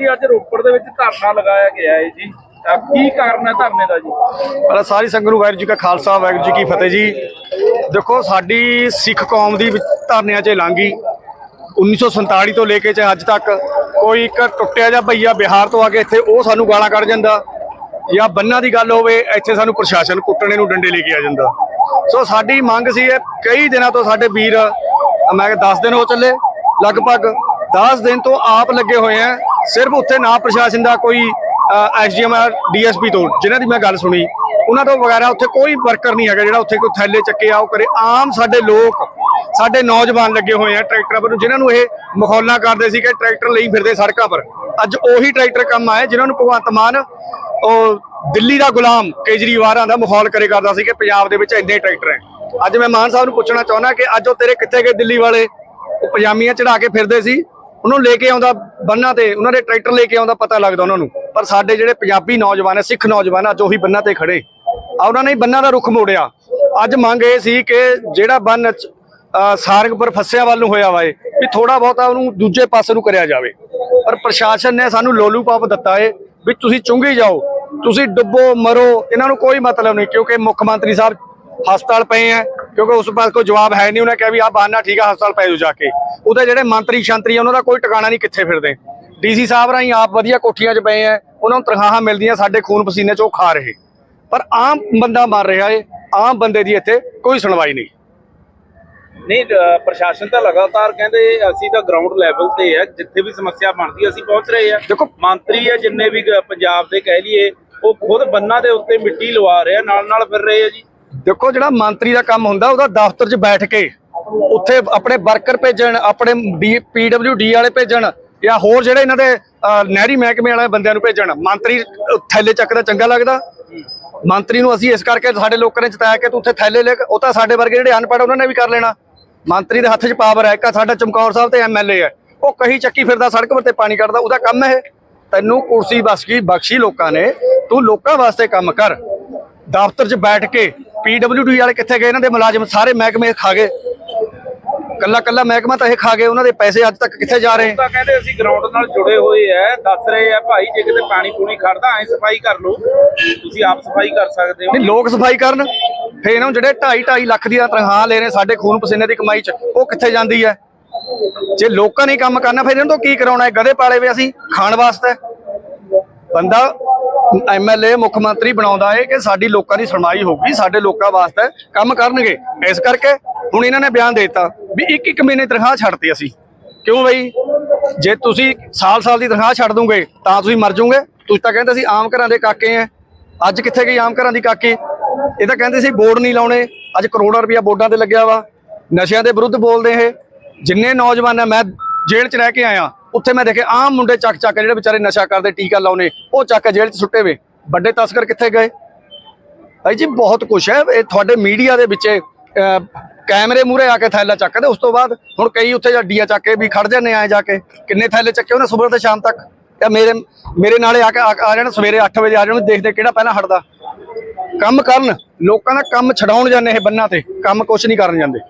ਜੀ ਅੱਜ ਰੋਪੜ ਦੇ ਵਿੱਚ ਧਰਨਾ ਲਗਾਇਆ ਗਿਆ ਹੈ ਜੀ। ਕੀ ਕਾਰਨ ਹੈ ਧਰਨੇ ਦਾ ਜੀ? ਪਹਿਲਾਂ ਸਾਰੀ ਸੰਗਤ ਨੂੰ ਵਾਹਿਗੁਰੂ ਜੀ ਕਾ ਖਾਲਸਾ, ਵਾਹਿਗੁਰੂ ਜੀ ਕੀ ਫਤਿਹ ਜੀ। ਦੇਖੋ, ਸਾਡੀ ਸਿੱਖ ਕੌਮ ਦੀ ਧਰਨਿਆਂ 'ਚ ਲੰਘੀ 1947 ਤੋਂ ਲੈ ਕੇ ਚਾਹੇ ਅੱਜ ਤੱਕ ਕੋਈ ਇੱਕ ਟੁੱਟਿਆ ਜਾਂ ਭਈਆ ਬਿਹਾਰ ਤੋਂ ਆ ਕੇ ਇੱਥੇ ਉਹ ਸਾਨੂੰ ਗਾਲਾਂ ਕੱਢ ਜਾਂਦਾ ਜਾਂ ਬੰਨਾ ਦੀ ਗੱਲ ਹੋਵੇ, ਇੱਥੇ ਸਾਨੂੰ ਪ੍ਰਸ਼ਾਸਨ ਕੁੱਟਣੇ ਨੂੰ ਡੰਡੇ ਲੈ ਕੇ ਆ ਜਾਂਦਾ। ਸੋ ਸਾਡੀ ਮੰਗ ਸੀ ਇਹ ਕਈ ਦਿਨਾਂ ਤੋਂ ਸਾਡੇ ਵੀਰ, ਮੈਂ ਕਿਹਾ 10 ਦਿਨ ਹੋ ਚੱਲੇ, ਲਗਭਗ 10 ਦਿਨ ਤੋਂ ਆਪ ਲੱਗੇ ਹੋਏ ਆ। ਸਿਰਫ ਉੱਥੇ ਨਾ ਪ੍ਰਸ਼ਾਸਨ ਦਾ ਕੋਈ ਐਸਡੀਐਮ ਡੀਐਸਪੀ ਤੋਂ, ਜਿਨ੍ਹਾਂ ਦੀ ਮੈਂ ਗੱਲ ਸੁਣੀ, ਉਹਨਾਂ ਤੋਂ ਵਗੈਰਾ ਉੱਥੇ ਕੋਈ ਵਰਕਰ ਨਹੀਂ ਹੈਗਾ ਜਿਹੜਾ ਉੱਥੇ ਕੋਈ ਥੈਲੇ ਚੱਕੇ ਆਓ ਕਰੇ। ਆਮ ਸਾਡੇ ਲੋਕ, ਸਾਡੇ ਨੌਜਵਾਨ ਲੱਗੇ ਹੋਏ ਆ ਟਰੈਕਟਰਾਂ ਪਰ ਜਿਨ੍ਹਾਂ ਨੂੰ ਇਹ ਮਖੌਲਾਂ ਕਰਦੇ ਸੀ ਕਿ ਟਰੈਕਟਰ ਲਈ ਫਿਰਦੇ ਸੜਕਾਂ ਪਰ। ਅੱਜ ਉਹੀ ਟਰੈਕਟਰ ਕੰਮ ਆਏ, ਜਿਨ੍ਹਾਂ ਨੂੰ ਭਗਵੰਤ ਮਾਨ, ਉਹ ਦਿੱਲੀ ਦਾ ਗੁਲਾਮ ਕੇਜਰੀਵਾਲਾਂ ਦਾ ਮਖੌਲ ਕਰੇ ਕਰਦਾ ਸੀ ਕਿ ਪੰਜਾਬ ਦੇ ਵਿੱਚ ਇੰਨੇ ਟਰੈਕਟਰ ਹੈ। ਅੱਜ ਮੈਂ ਮਾਨ ਸਾਹਿਬ ਨੂੰ ਪੁੱਛਣਾ ਚਾਹੁੰਦਾ ਕਿ ਅੱਜ ਉਹ ਤੇਰੇ ਕਿੱਥੇ ਗਏ ਦਿੱਲੀ ਵਾਲੇ? ਉਹ ਪਜਾਮੀਆਂ ਚੜਾ ਕੇ ਫਿਰਦੇ ਸੀ। ਉਹਨੂੰ ਲੈ ਕੇ ਆਉਂਦਾ ਬੰਨਾਂ ਤੇ, ਉਹਨਾਂ ਦੇ ਟਰੈਕਟਰ ਲੈ ਕੇ ਆਉਂਦਾ, ਪਤਾ ਲੱਗਦਾ ਉਹਨਾਂ ਨੂੰ। ਪਰ ਸਾਡੇ ਜਿਹੜੇ ਪੰਜਾਬੀ ਨੌਜਵਾਨ ਹੈ, ਸਿੱਖ ਨੌਜਵਾਨ ਅੱਜ ਉਹੀ ਬੰਨਾਂ ਤੇ ਖੜੇ। ਆ ਉਹਨਾਂ ਨੇ ਬੰਨਾਂ ਦਾ ਰੁਖ ਮੋੜਿਆ। ਅੱਜ ਮੰਗ ਇਹ ਸੀ ਕਿ ਜਿਹੜਾ ਬੰਨ ਚ- ਅਹ ਫੱਸਿਆ ਵੱਲ ਨੂੰ ਹੋਇਆ ਵਾ ਇਹ, ਵੀ ਥੋੜਾ ਬਹੁਤਾ ਉਹਨੂੰ ਦੂਜੇ ਪਾਸੇ ਨੂੰ ਕਰਿਆ ਜਾਵੇ। ਪਰ ਪ੍ਰਸ਼ਾਸਨ ਨੇ ਸਾਨੂੰ ਲੋਲੂ ਪਾਪ ਦਿੱਤਾ ਏ, ਵੀ ਤੁਸੀਂ ਚੁੰਗੀ ਜਾਓ, ਤੁਸੀਂ ਡੁੱਬੋ, ਮਰੋ, ਇਹਨਾਂ ਨੂੰ ਕੋਈ ਮਤਲਬ ਨਹੀਂ, ਕਿਉਂਕਿ ਮੁੱਖ ਮੰਤਰੀ ਸਾਹਿਬ ਹਸਪਤਾਲ ਪਏ ਆ ਕਿਉਂਕਿ ਉਸ ਪਾਸ ਕੋਈ ਜਵਾਬ ਹੈ ਨਹੀਂ ਉਹਨੇ ਕਿਹਾ ਵੀ ਆਹ ਬਹਾਨਾ ਠੀਕ ਆ ਹਸਪਤਾਲ ਪੈ ਜਾਓ ਜਾ ਕੇ। ਉਹਦੇ ਜਿਹੜੇ ਮੰਤਰੀ ਸ਼ੰਤਰੀ ਆ, ਉਹਨਾਂ ਦਾ ਕੋਈ ਟਿਕਾਣਾ ਨਹੀਂ ਕਿੱਥੇ ਫਿਰਦੇ। ਡੀਸੀ ਸਾਹਿਬ ਰਾਹੀਂ ਆਪ ਵਧੀਆ ਕੋਠੀਆਂ 'ਚ ਪਏ ਆ ਉਹਨਾਂ ਨੂੰ ਤਨਖਾਹਾਂ ਮਿਲਦੀਆਂ ਸਾਡੇ ਖੂਨ ਪਸੀਨੇ 'ਚ ਉਹ ਖਾ ਰਹੇ। ਪਰ ਆਮ ਬੰਦਾ ਮਰ ਰਿਹਾ ਏ ਆਮ ਬੰਦੇ ਦੀ ਇੱਥੇ ਕੋਈ ਸੁਣਵਾਈ ਨਹੀਂ। ਨਹੀਂ ਪ੍ਰਸ਼ਾਸਨ ਤਾਂ ਲਗਾਤਾਰ ਕਹਿੰਦੇ ਅਸੀਂ ਤਾਂ ਗਰਾਊਂਡ ਲੈਵਲ ਤੇ ਹੈ ਜਿੱਥੇ ਵੀ ਸਮੱਸਿਆ ਬਣਦੀ ਅਸੀਂ ਪਹੁੰਚ ਰਹੇ ਆ। ਦੇਖੋ। ਮੰਤਰੀ ਆ ਜਿੰਨੇ ਵੀ ਪੰਜਾਬ ਦੇ ਕਹਿ ਲਈਏ ਉਹ ਖੁਦ ਬੰਨਾਂ ਦੇ ਉੱਤੇ ਮਿੱਟੀ ਲਵਾ ਰਹੇ ਆ ਨਾਲ ਨਾਲ ਫਿਰ ਰਹੇ ਆ ਜੀ। ਦੇਖੋ ਜਿਹੜਾ ਮੰਤਰੀ ਦਾ ਕੰਮ ਹੁੰਦਾ, ਉਹਦਾ ਦਫ਼ਤਰ 'ਚ ਬੈਠ ਕੇ ਉੱਥੇ ਆਪਣੇ ਵਰਕਰ ਭੇਜਣ, ਆਪਣੇ ਪੀਡਬਲਯੂਡੀ ਵਾਲੇ ਭੇਜਣ ਜਾਂ ਹੋਰ ਜਿਹੜੇ ਇਹਨਾਂ ਦੇ ਨਹਿਰੀ ਮਹਿਕਮੇ ਵਾਲੇ ਬੰਦਿਆਂ ਨੂੰ ਭੇਜਣ। ਮੰਤਰੀ ਥੈਲੇ ਚੱਕਦਾ ਚੰਗਾ ਲੱਗਦਾ। ਮੰਤਰੀ ਨੂੰ ਅਸੀਂ ਇਸ ਕਰਕੇ ਸਾਡੇ ਲੋਕਾਂ ਨੇ ਜਿਤਾਇਆ ਕਿ ਤੂੰ ਉੱਥੇ ਥੈਲੇ ਲੈ ਉਹ ਤਾਂ ਸਾਡੇ ਵਰਗੇ ਜਿਹੜੇ ਅਨਪੜ੍ਹ ਉਹਨਾਂ ਨੇ ਵੀ ਕਰ ਲੈਣਾ। ਮੰਤਰੀ ਦੇ ਹੱਥ 'ਚ ਪਾਵਰ ਹੈ, ਇੱਕ ਸਾਡਾ ਚਮਕੌਰ ਸਾਹਿਬ ਤੇ ਐਮਐਲਏ ਹੈ। ਉਹ ਕਹੀ ਚੱਕੀ ਫਿਰਦਾ, ਸੜਕ ਉੱਤੇ ਪਾਣੀ ਕੱਢਦਾ, ਉਹਦਾ ਕੰਮ ਹੈ ਤੈਨੂੰ ਕੁਰਸੀ ਬਖਸ਼ੀ ਬਖਸ਼ੀ ਲੋਕਾਂ ਨੇ, ਤੂੰ ਲੋਕਾਂ ਵਾਸਤੇ ਕੰਮ ਕਰ। ਦਫ਼ਤਰ 'ਚ ਬੈਠ ਕੇ ਪੀਡਬਲਯੂਡੀ ਵਾਲੇ ਕਿੱਥੇ ਗਏ? ਇਹਨਾਂ ਦੇ ਮੁਲਾਜ਼ਮ ਸਾਰੇ ਮਹਿਕਮੇ ਖਾ ਗਏ। ਕੱਲਾ ਕੱਲਾ ਮਹਿਕਮਾ ਤਾਂ ਇਹ ਖਾ ਗਏ। ਉਹਨਾਂ ਦੇ ਪੈਸੇ ਅੱਜ ਤੱਕ ਕਿੱਥੇ ਜਾ ਰਹੇ? ਤਾਂ ਕਹਿੰਦੇ ਅਸੀਂ ਗਰਾਊਂਡ ਨਾਲ ਜੁੜੇ ਹੋਏ ਆ। ਦੱਸ ਰਹੇ ਆ ਭਾਈ ਜੇ ਕਿਤੇ ਪਾਣੀ ਪੂਣੀ ਖੜਦਾ ਐ ਸਫ਼ਾਈ ਕਰ ਲਓ। ਤੁਸੀਂ ਆਪ ਸਫ਼ਾਈ ਕਰ ਸਕਦੇ ਹੋ। ਨਹੀਂ ਲੋਕ ਸਫ਼ਾਈ ਕਰਨ। ਫੇਰ ਇਹਨਾਂ ਨੂੰ ਜਿਹੜੇ 2.5 2.5 ਲੱਖ ਦੀਆਂ ਤਨਖਾਹ ਲੈ ਰਹੇ ਸਾਡੇ ਖੂਨ ਪਸੀਨੇ ਦੀ ਕਮਾਈ 'ਚ ਉਹ ਕਿੱਥੇ ਜਾਂਦੀ ਹੈ? ਜੇ ਲੋਕਾਂ ਨੇ ਕੰਮ ਕਰਨਾ ਫਿਰ ਇਹਨਾਂ ਤੋਂ ਕੀ ਕਰਾਉਣਾ ਹੈ? ਗਧੇ ਪਾਲੇ ਵੇ ਅਸੀਂ ਖਾਣ ਵਾਸਤੇ। ਬੰਦਾ ਐਮਐਲਏ ਮੁੱਖ ਮੰਤਰੀ ਬਣਾਉਂਦਾ ਹੈ ਕਿ ਸਾਡੀ ਲੋਕਾਂ ਦੀ ਸੁਣਵਾਈ ਹੋਊਗੀ, ਸਾਡੇ ਲੋਕਾਂ ਵਾਸਤੇ ਕੰਮ ਕਰਨਗੇ। ਇਸ ਕਰਕੇ ਹੁਣ ਇਹਨਾਂ ਨੇ ਬਿਆਨ ਦੇ ਦਿੱਤਾ ਵੀ ਇੱਕ ਇੱਕ ਮਹੀਨੇ ਤਨਖਾਹ ਛੱਡਤੀ ਅਸੀਂ। ਕਿਉਂ ਬਈ? ਜੇ ਤੁਸੀਂ ਸਾਲ ਸਾਲ ਦੀ ਤਨਖਾਹ ਛੱਡ ਦੋਗੇ, ਤਾਂ ਤੁਸੀਂ ਮਰ ਜਾਓਗੇ ਤੁਸੀਂ ਤਾਂ ਕਹਿੰਦੇ ਸੀ ਆਮ ਘਰਾਂ ਦੇ ਕਾਕੇ ਆ ਅੱਜ ਕਿੱਥੇ ਗਈ ਆਮ ਘਰਾਂ ਦੀ ਕਾਕੇ? ਇਹ ਤਾਂ ਕਹਿੰਦੇ ਸੀ ਬੋਰਡ ਨਹੀਂ ਲਾਉਣੇ। ਅੱਜ ਕਰੋੜਾਂ ਰੁਪਇਆ ਬੋਰਡਾਂ ਤੇ ਲੱਗਿਆ ਵਾ। ਨਸ਼ਿਆਂ ਦੇ ਵਿਰੁੱਧ ਬੋਲਦੇ ਇਹ। ਜਿੰਨੇ ਨੌਜਵਾਨ ਆ, ਮੈਂ ਜੇਲ੍ਹ 'ਚ ਰਹਿ ਕੇ ਆਇਆ। ਉੱਥੇ ਮੈਂ ਦੇਖਿਆ ਆਮ ਮੁੰਡੇ ਚੱਕ ਚੱਕ ਕੇ ਜਿਹੜੇ ਵਿਚਾਰੇ ਨਸ਼ਾ ਕਰਦੇ, ਟੀਕਾ ਲਾਉਣੇ, ਉਹ ਚੱਕ ਕੇ ਜੇਲ੍ਹ 'ਚ ਸੁੱਟੇ ਵੇ। ਵੱਡੇ ਤਸਕਰ ਕਿੱਥੇ ਗਏ? ਭਾਈ ਜੀ, ਬਹੁਤ ਕੁਛ ਹੈ। ਇਹ ਤੁਹਾਡੇ ਮੀਡੀਆ ਦੇ ਵਿੱਚ ਕੈਮਰੇ ਮੂਹਰੇ ਆ ਕੇ ਥੈਲਾ ਚੱਕਦੇ, ਉਸ ਤੋਂ ਬਾਅਦ ਹੁਣ ਕਈ ਉੱਥੇ ਜੱਡੀਆਂ ਚੱਕ ਕੇ ਵੀ ਖੜ ਜਾਂਦੇ ਆਏ ਜਾ ਕੇ। ਕਿੰਨੇ ਥੈਲੇ ਚੱਕੇ ਉਹਨੇ ਸਵੇਰ ਤੋਂ ਸ਼ਾਮ ਤੱਕ? ਜਾਂ ਮੇਰੇ ਮੇਰੇ ਨਾਲੇ ਆ ਕੇ ਆ ਆ ਜਾਣ, ਸਵੇਰੇ 8 ਵਜੇ ਆ ਜਾਣ ਦੇਖਦੇ ਕਿਹੜਾ ਪਹਿਲਾਂ ਹਟਦਾ। ਕੰਮ ਕਰਨ, ਲੋਕਾਂ ਦਾ ਕੰਮ ਛਡਾਉਣ ਜਾਂਦੇ ਇਹ ਬੰਨਾਂ ਤੇ, ਕੰਮ ਕੁਛ ਨਹੀਂ ਕਰਨ ਜਾਂਦੇ।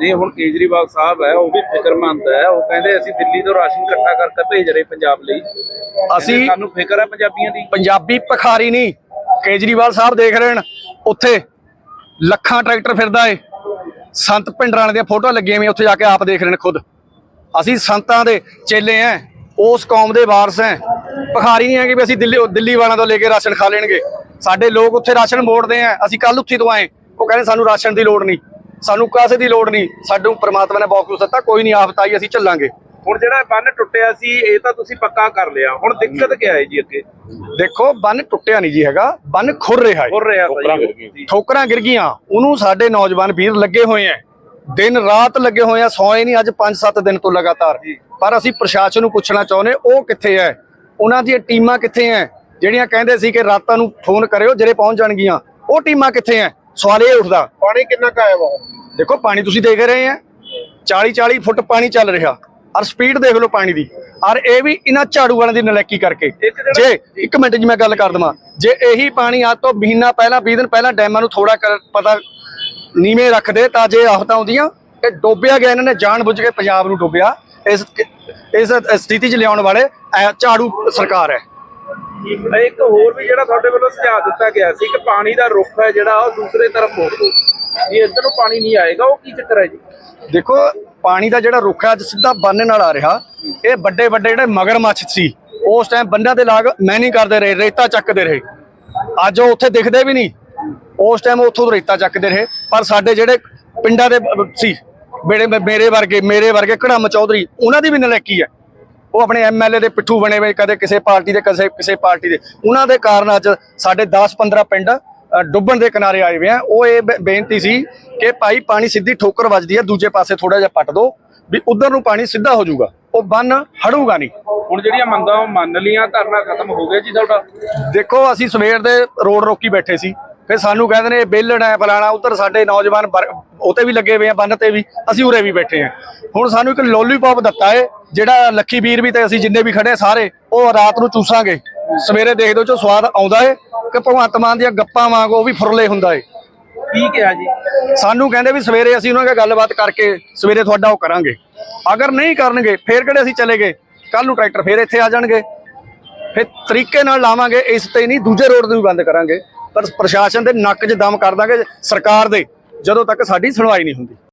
ਨਹੀਂ ਹੁਣ ਕੇਜਰੀਵਾਲ ਸਾਹਿਬ ਹੈ ਉਹ ਵੀ ਫਿਕਰਮੰਦ ਹੈ। ਉਹ ਕਹਿੰਦੇ ਅਸੀਂ ਦਿੱਲੀ ਤੋਂ ਰਾਸ਼ਨ ਇਕੱਠਾ ਕਰਕੇ ਭੇਜ ਰਹੇ ਪੰਜਾਬ ਲਈ। ਅਸੀਂ ਸਾਨੂੰ ਫਿਕਰ ਹੈ ਪੰਜਾਬੀਆਂ ਦੀ। ਪੰਜਾਬੀ ਭਖਾਰੀ ਨਹੀਂ ਕੇਜਰੀਵਾਲ ਸਾਹਿਬ ਦੇਖ ਰਹੇ ਨੇ ਉੱਥੇ ਲੱਖਾਂ ਟਰੈਕਟਰ ਫਿਰਦਾ ਏ। ਸੰਤ ਪਿੰਡਰਾਂ ਦੀਆਂ ਫੋਟੋਆਂ ਲੱਗੀਆਂ ਵੀ ਉੱਥੇ ਜਾ ਕੇ ਆਪ ਦੇਖ ਰਹੇ ਨੇ ਖੁਦ। ਅਸੀਂ ਸੰਤਾਂ ਦੇ ਚੇਲੇ ਆਂ ਉਸ ਕੌਮ ਦੇ ਵਾਰਸ ਆਂ ਭਖਾਰੀ ਨਹੀਂ ਹੈਗੇ ਵੀ ਅਸੀਂ ਦਿੱਲੀ ਦਿੱਲੀ ਵਾਲਿਆਂ ਤੋਂ ਲੈ ਕੇ ਰਾਸ਼ਨ ਖਾ ਲੈਣਗੇ। ਸਾਡੇ ਲੋਕ ਉੱਥੇ ਰਾਸ਼ਨ ਮੋੜਦੇ ਆਂ ਅਸੀਂ ਕੱਲ ਉੱਥੇ ਤੋਂ ਆਏ। ਉਹ ਕਹਿੰਦੇ ਸਾਨੂੰ ਰਾਸ਼ਨ ਦੀ ਲੋੜ ਨਹੀਂ। ਸਾਨੂੰ ਕਾਸੇ ਦੀ ਲੋੜ ਨਹੀਂ। ਸਾਨੂੰ ਪ੍ਰਮਾਤਮਾ ਨੇ ਬਹੁਤ ਕੁਝ ਦਿੱਤਾ ਕੋਈ ਨਹੀਂ ਆਫਤ ਆਈ ਅਸੀਂ ਚੱਲਾਂਗੇ। ਹੁਣ ਜਿਹੜਾ ਬੰਨ ਟੁੱਟਿਆ ਸੀ ਇਹ ਤਾਂ ਤੁਸੀਂ ਪੱਕਾ ਕਰ ਲਿਆ। ਹੁਣ ਦਿੱਕਤ ਕੀ ਹੈ ਜੀ ਅੱਗੇ? ਦੇਖੋ ਬੰਨ ਟੁੱਟਿਆ ਨਹੀਂ ਜੀ ਹੈਗਾ ਬੰਨ ਖੁਰ ਰਿਹਾ ਹੈ। ਹੋ ਰਿਹਾ ਠੋਕਰਾਂ ਗਿਰ ਗਈਆਂ। ਉਹਨੂੰ ਸਾਡੇ ਨੌਜਵਾਨ ਵੀਰ ਲੱਗੇ ਹੋਏ ਐ। ਦਿਨ ਰਾਤ ਲੱਗੇ ਹੋਏ ਆ ਸੌਏ ਨਹੀਂ ਅੱਜ 5-7 ਦਿਨ ਤੋਂ ਲਗਾਤਾਰ। ਪਰ ਅਸੀਂ ਪ੍ਰਸ਼ਾਸਨ ਨੂੰ ਪੁੱਛਣਾ ਚਾਹੁੰਦੇ ਉਹ ਕਿੱਥੇ ਐ? ਉਹਨਾਂ ਦੀਆਂ ਟੀਮਾਂ ਕਿੱਥੇ ਐ? ਜਿਹੜੀਆਂ ਕਹਿੰਦੇ ਸੀ ਕਿ ਰਾਤਾਂ ਨੂੰ ਫੋਨ ਕਰਿਓ ਜਿਹੜੇ ਪਹੁੰਚ ਜਾਣਗੀਆਂ ਉਹ ਟੀਮਾਂ ਕਿੱਥੇ ਐ? ਸਵਾਲ ਇਹ ਉੱਠਦਾ ਪਾਣੀ ਕਿੰਨਾ ਕਾਇਆ ਵਾ? ਦੇਖੋ ਪਾਣੀ ਤੁਸੀਂ ਦੇਖ ਰਹੇ ਆ 40-40 ਫੁੱਟ ਪਾਣੀ ਚੱਲ ਰਿਹਾ ਔਰ ਸਪੀਡ ਦੇਖ ਲਓ ਪਾਣੀ ਦੀ ਔਰ ਇਹ ਵੀ ਇਹਨਾਂ ਝਾੜੂ ਵਾਲਿਆਂ ਦੀ ਨਲੈਕੀ ਕਰਕੇ। ਜੇ ਇੱਕ ਮਿੰਟ ਜੀ ਮੈਂ ਗੱਲ ਕਰ ਦਵਾਂ ਜੇ ਇਹੀ ਪਾਣੀ ਅੱਜ ਤੋਂ ਮਹੀਨਾ ਪਹਿਲਾਂ 20 ਦਿਨ ਪਹਿਲਾਂ ਡੈਮਾਂ ਨੂੰ ਥੋੜਾ ਪਤਾ ਨੀਵੇਂ ਰੱਖਦੇ ਤਾਂ ਜੇ ਆਫਤਾਂ ਆਉਂਦੀਆਂ ਇਹ ਡੋਬਿਆ ਗਿਆ ਇਹਨਾਂ ਨੇ ਜਾਣ ਬੁੱਝ ਕੇ ਪੰਜਾਬ ਨੂੰ ਡੋਬਿਆ ਇਸ ਇਸ ਸਥਿਤੀ 'ਚ ਲਿਆਉਣ ਵਾਲੇ ਝਾੜੂ ਸਰਕਾਰ ਹੈ। ਇੱਕ ਹੋਰ ਵੀ ਜਿਹੜਾ ਤੁਹਾਡੇ ਵੱਲੋਂ ਸੁਝਾਅ ਦਿੱਤਾ ਗਿਆ ਸੀ ਕਿ ਪਾਣੀ ਦਾ ਰੁੱਖ ਹੈ ਜਿਹੜਾ, ਉਹ ਦੂਸਰੇ ਤਰਫ ਮੋੜ ਦਿਓ ਜੇ ਇੱਧਰ ਨੂੰ ਪਾਣੀ ਨਹੀਂ ਆਏਗਾ, ਉਹ ਕੀ ਚੱਕਰ ਹੈ ਜੀ? ਦੇਖੋ, ਪਾਣੀ ਦਾ ਜਿਹੜਾ ਰੁੱਖ ਹੈ ਅੱਜ ਸਿੱਧਾ ਬੰਨ ਨਾਲ ਆ ਰਿਹਾ। ਇਹ ਵੱਡੇ ਵੱਡੇ ਜਿਹੜੇ ਮਗਰਮੱਛ ਸੀ, ਉਸ ਟਾਈਮ ਬੰਨਾਂ ਦੇ ਲਾਗ ਮੈਨਿੰਗ ਕਰਦੇ ਰਹੇ, ਰੇਤਾ ਚੱਕਦੇ ਰਹੇ। ਅੱਜ ਉਹ ਉੱਥੇ ਦਿਖਦੇ ਵੀ ਨਹੀਂ। ਉਸ ਟਾਈਮ ਉੱਥੋਂ ਰੇਤਾ ਚੱਕਦੇ ਰਹੇ। ਪਰ ਸਾਡੇ ਜਿਹੜੇ ਪਿੰਡਾਂ ਦੇ ਸੀ, ਬੇੜੇ ਮੇਰੇ ਵਰਗੇ ਮੇਰੇ ਵਰਗੇ ਘੜਮ ਚੌਧਰੀ, ਉਹਨਾਂ ਦੀ ਵੀ ਨਲੇਕੀ ਹੈ। ਉਹ ਆਪਣੇ ਐਮਐਲਏ ਦੇ ਪਿੱਠੂ ਬਣੇ ਹੋਏ ਕਦੇ ਕਿਸੇ ਪਾਰਟੀ ਦੇ ਕਿਸੇ ਕਿਸੇ ਪਾਰਟੀ ਦੇ। ਉਹਨਾਂ ਦੇ ਕਾਰਨ ਅੱਜ ਸਾਡੇ 10-15 ਪਿੰਡ ਡੁੱਬਣ ਦੇ ਕਿਨਾਰੇ ਆਏ ਹੋਏ ਆ। ਉਹ ਇਹ ਬੇਨਤੀ ਸੀ ਕਿ ਭਾਈ ਪਾਣੀ ਸਿੱਧੀ ਠੋਕਰ ਵੱਜਦੀ ਹੈ ਦੂਜੇ ਪਾਸੇ ਥੋੜਾ ਜਿਹਾ ਪੱਟ ਦਿਓ ਵੀ ਉਧਰ ਨੂੰ ਪਾਣੀ ਸਿੱਧਾ ਹੋ ਜਾਊਗਾ। ਉਹ ਬੰਨ ਹੜੂਗਾ ਨਹੀਂ। ਹੁਣ ਜਿਹੜੀਆਂ ਮੰਗਾਂ ਉਹ ਮੰਨ ਲੀਆਂ ਧਰਨਾ ਖਤਮ ਹੋ ਗਿਆ ਜੀ ਤੁਹਾਡਾ? ਦੇਖੋ ਅਸੀਂ ਸਵੇਰ ਦੇ ਰੋਡ ਰੋਕੀ ਬੈਠੇ ਸੀ। ਫਿਰ ਸਾਨੂੰ ਕਹਿੰਦੇ ਨੇ ਬੇਲਣ ਹੈ ਫਲਾਣਾ ਉਧਰ ਸਾਡੇ ਨੌਜਵਾਨ ਬਰ- ਉਹ ਤੇ ਵੀ ਲੱਗੇ ਹੋਏ ਆ ਬੰਨ ਤੇ ਵੀ ਅਸੀਂ ਉਰੇ ਵੀ ਬੈਠੇ ਆ। ਹੁਣ ਸਾਨੂੰ ਇੱਕ ਲੋਲੀਪੌਪ ਦਿੱਤਾ ਏ ਜਿਹੜਾ ਲੱਖੀ ਵੀਰ ਵੀ ਤੇ ਅਸੀਂ ਜਿੰਨੇ ਵੀ ਖੜੇ ਸਾਰੇ ਉਹ ਰਾਤ ਨੂੰ ਚੂਸਾਂਗੇ। ਸਵੇਰੇ ਦੇਖ ਦੋ ਚੋ ਸਵਾਦ ਆਉਂਦਾ ਏ ਕਿ ਭਗਵੰਤ ਮਾਨ ਦੀਆਂ ਗੱਪਾਂ ਵਾਂਗ ਉਹ ਵੀ ਫੁਰਲੇ ਹੁੰਦਾ ਏ। ਕੀ ਕਿਹਾ ਜੀ? ਸਾਨੂੰ ਕਹਿੰਦੇ ਵੀ ਸਵੇਰੇ ਅਸੀਂ ਉਹਨਾਂ ਨਾਲ ਗੱਲਬਾਤ ਕਰਕੇ ਸਵੇਰੇ ਤੁਹਾਡਾ ਉਹ ਕਰਾਂਗੇ। ਅਗਰ ਨਹੀਂ ਕਰਨਗੇ ਫੇਰ ਕਿਹੜੇ ਅਸੀਂ ਚਲੇ ਗਏ? ਕੱਲ ਨੂੰ ਟਰੈਕਟਰ ਫੇਰ ਇੱਥੇ ਆ ਜਾਣਗੇ। ਫਿਰ ਤਰੀਕੇ ਨਾਲ ਲਾਵਾਂਗੇ ਇਸ ਤੇ ਨਹੀਂ ਦੂਜੇ ਰੋਡ ਤੇ ਵੀ ਬੰਦ ਕਰਾਂਗੇ। ਪਰ ਪ੍ਰਸ਼ਾਸਨ ਦੇ ਨੱਕ 'ਚ ਦਮ ਕਰ ਦਾਂਗੇ ਸਰਕਾਰ ਦੇ ਜਦੋਂ ਤੱਕ ਸਾਡੀ ਸੁਣਵਾਈ ਨਹੀਂ ਹੁੰਦੀ।